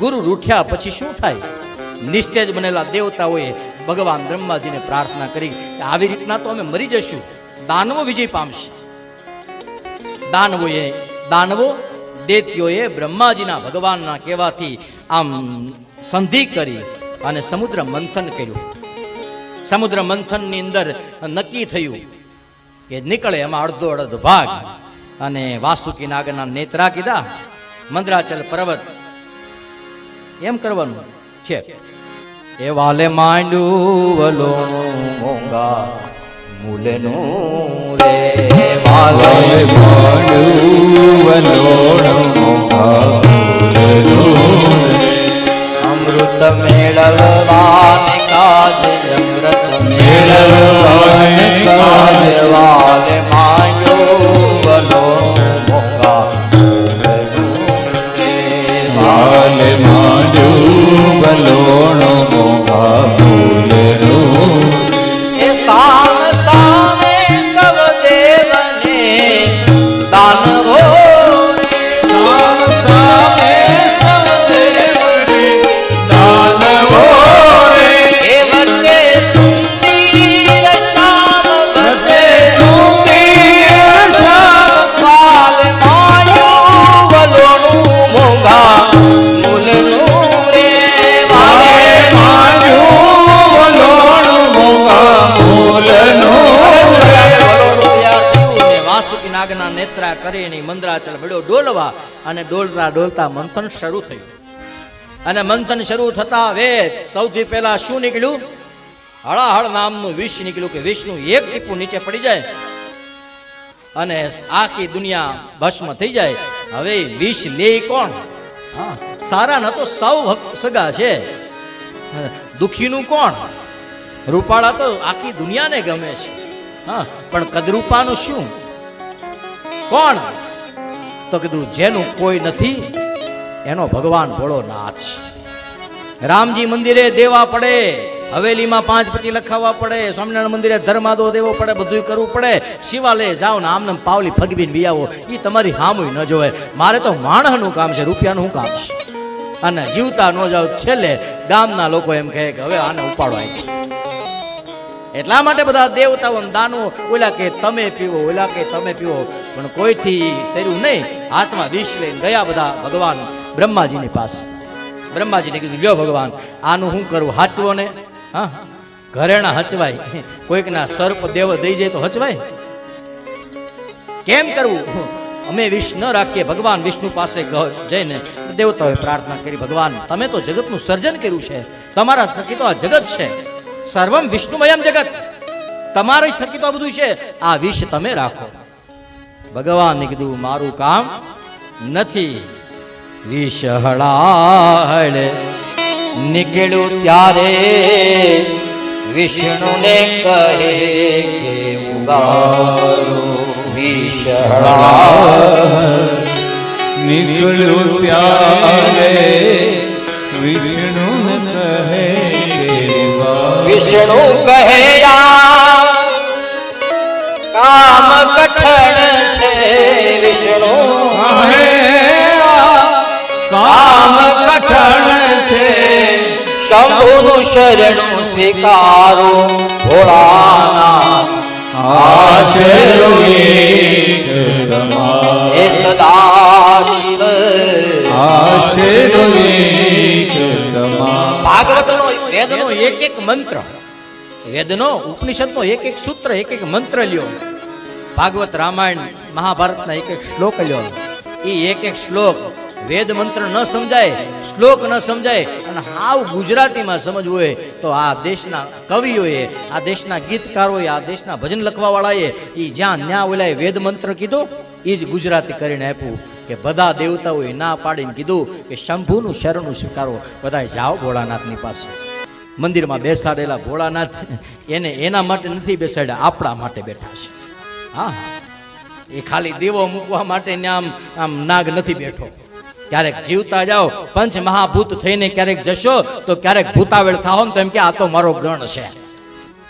ગુરુ રૂઠ્યા પછી શું થાય? નિસ્તેજ બનેલા દેવતાઓએ ભગવાન બ્રહ્માજીને પ્રાર્થના કરી કે આવી રીતના તો અમે મરી જશું. દાનવો વિજય પામશે. દાનવોએ, દાનવો દૈત્યોએ બ્રહ્માજીના ભગવાનના કહેવાથી આમ સંધિ કરી અને સમુદ્ર મંથન કર્યું. સમુદ્ર મંથનની અંદર નક્કી થયું કે નીકળે એમાં અડધો અડધો ભાગ. અને વાસુકી નાગના નેત્રા કીધા, મંદરાચલ પર્વત એમ કરવાનું છે. એ વાલે માંડ્યું વલોણું મોંઘા મૂલનું રે. વાલે અમૃત નેત્રા કરીને મંદરાચલ વડ્યો ડોલવા અને ડોલતા ડોલતા મંથન શરૂ થયું. અને મંથન શરૂ થતા વેદ સૌથી પહેલા શું નીકળ્યું? હળાહળ નામનું વિષ નીકળ્યું કે વિષનું એક ટીપું નીચે પડી જાય અને આખી દુનિયા ભસ્મ થઈ જાય. હવે વિષ લે કોણ? સારા ન તો સૌ સગા છે. દુખીનું કોણ? રૂપાળા તો આખી દુનિયાને ગમે છે. હા. પણ કદરૂપાનું શું? કોણ? તો કીધું, જેનું કોઈ નથી, એનો ભગવાન ભોળો નાથ રામજી મંદિરે દેવા પડે, હવેલીમાં પાંચ પચી લખાવવા પડે, સ્વામિનારાયણ મંદિરે ધર્માદો દેવો પડે બધું કરવું પડે. શિવાલય જાઓ ને આમને પાવલી ફગવીને બી આવો એ તમારી હામુય ન જોવે. મારે તો માણસનું કામ છે, રૂપિયાનું શું કામ છે. અને જીવતા ન જાઓ, છેલ્લે ગામના લોકો એમ કહે કે, હવે આને ઉપાડો આવી એટલા માટે બધા દેવતાઓ દાનો ઓલા કે તમે પીવો, ઓલા કે તમે પીવો. પણ કોઈથી શેર્યું નહીં. હાથમાં વિષ લઈને ગયા બધા ભગવાન બ્રહ્માજીની પાસે. બ્રહ્માજીને કીધું, લ્યો ભગવાન, આનું શું કરવું હાચવો ને? હા? ઘરેણા હચવાય. કોઈકના સર્પ દેવ દઈ જાય તો હચવાય? કેમ કરવું? અમે વિષ ન રાખીએ. ભગવાન વિષ્ણુ પાસે જઈને દેવતાઓએ પ્રાર્થના કરી, ભગવાન, તમે તો જગતનું સર્જન કર્યું છે. તમારા સખી તો આ જગત છે. સર્વમ વિષ્ણુમયમ જગત. તમારી થકી તો આ બધું છે. આ વિષ તમે રાખો. ભગવાને કીધું, મારું કામ નથી. વિષ હળાહળ નીકળ્યું ત્યારે વિષ્ણુને કહે કે ઉગારો વિષ હળાહળ નીકળ્યું ત્યારે વિષ્ણુ કહે આ કામ કઠણ છે વિષ્ણુ કામ કઠણ છે શંભુનું શરણું સ્વીકારો ભોળાના આશરો એક તમારો. હે સદા શિવ આશરો એક તમારો. ભાગવતનો વેદનો એક એક મંત્ર વેદનો, ઉપનિષદનો એક એક સૂત્ર, એક એક મંત્ર લ્યો. ભાગવત રામાયણ, મહાભારતના એક એક શ્લોક લ્યો. એ એક એક શ્લોક વેદ મંત્ર ન સમજાય, શ્લોક ન સમજાય, અને હાવ ગુજરાતીમાં સમજવું હોય તો આ દેશના કવિઓએ, આ દેશના ગીતકારોએ, આ દેશના ભજન લખવા વાળાએ એ જ્યાં ન્યા ઓલાએ વેદ મંત્ર કીધો એ જ ગુજરાતી કરીને આપ્યું કે બધા દેવતાઓએ ના પાડીને કીધું કે શંભુનું શરણું સ્વીકારો. બધા જાઓ ભોળાનાથની પાસે. મંદિરમાં બેસાડેલા ભોળાનાથ એને એના માટે નથી બેસાડ્યા, આપણા માટે બેઠા છે. હા. એ ખાલી દીવો મૂકવા માટે આમ આમ નાગ નથી બેઠો. ક્યારેક જીવતા જાઓ, પંચ મહાભૂત થઈને ક્યારેક જશો, તો ક્યારેક ભૂતાવેળ થાઓ ને તો એમ કે આ તો મારો ગણ છે.